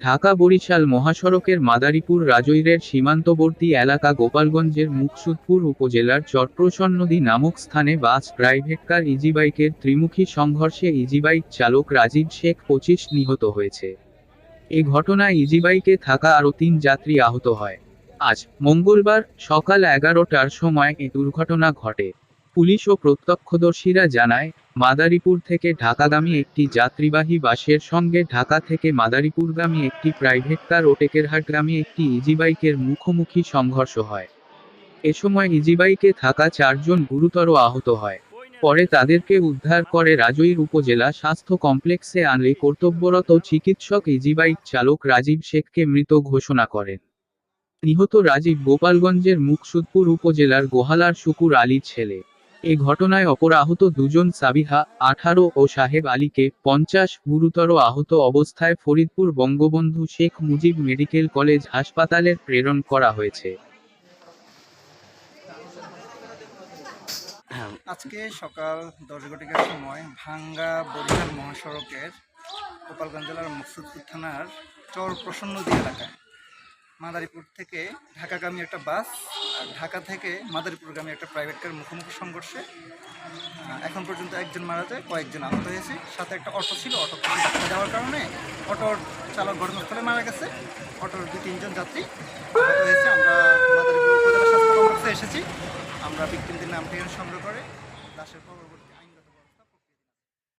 ঢাকা বরিশাল মহাসড়কের মাদারীপুর রাজৈরের সীমান্তবর্তী এলাকা গোপালগঞ্জের মুকসুদপুর উপজেলার চট্টসন্নদী নামক স্থানে বাস, প্রাইভেট কার, ইজিবাইকের ত্রিমুখী সংঘর্ষে ইজিবাইক চালক রাজীব শেখ পঁচিশ নিহত হয়েছে। এ ঘটনায় ইজিবাইকে থাকা আরও তিন যাত্রী আহত হয়। আজ মঙ্গলবার সকাল এগারোটার সময় এ দুর্ঘটনা ঘটে। পুলিশ ও প্রত্যক্ষদর্শীরা জানায় মাদারীপুর থেকে ঢাকাগামী একটি যাত্রীবাহী বাসের সঙ্গে ঢাকা থেকে মাদারীপুরগামী একটি প্রাইভেট কার ও টেকেরহাটগামী একটি ইজিবাইকের মুখোমুখি সংঘর্ষ হয়। এ সময় ইজিবাইকে থাকা চারজন গুরুতর আহত হয়। পরে তাদেরকে উদ্ধার করে রাজৈর উপজেলা স্বাস্থ্য কমপ্লেক্সে আনলে কর্তব্যরত চিকিৎসক ইজিবাইক চালক রাজীব শেখকে মৃত ঘোষণা করেন। নিহত রাজীব গোপালগঞ্জের মুকসুদপুর উপজেলার গোহালার শুকুর আলীর ছেলে। এ ঘটনায় অপর আহত দুজন সাবিহা, আঠারো ও সাহেব আলীকে পঞ্চাশ গুরুতর আহত অবস্থায় ফরিদপুর বঙ্গবন্ধু শেখ মুজিব মেডিকেল কলেজ হাসপাতালে প্রেরণ করা হয়েছে। আজকে সকাল দশ ঘটিকার সময় ভাঙ্গা বরিশাল মহাসড়কের গোপালগঞ্জ জেলার মকসুদপুর থানার চর প্রসন্নদী এলাকায় মাদারীপুর থেকে ঢাকাগামী একটা বাস, আর ঢাকা থেকে মাদারীপুরগামী একটা প্রাইভেট কার মুখোমুখি সংঘর্ষে এখন পর্যন্ত একজন মারা যায়, কয়েকজন আহত হয়েছে। সাথে একটা অটো ছিল, অটো যাওয়ার কারণে অটোর চালক ঘটনাস্থলে মারা গেছে। অটোর দু তিনজন যাত্রী আহত হয়েছে। আমরা মাদারীপুর উপজেলা স্বাস্থ্য কমপ্লেক্সে এসেছি। আমরা বিক্রিমদের নাম ঠিকানা সংগ্রহ করে লাশের পরবর্তী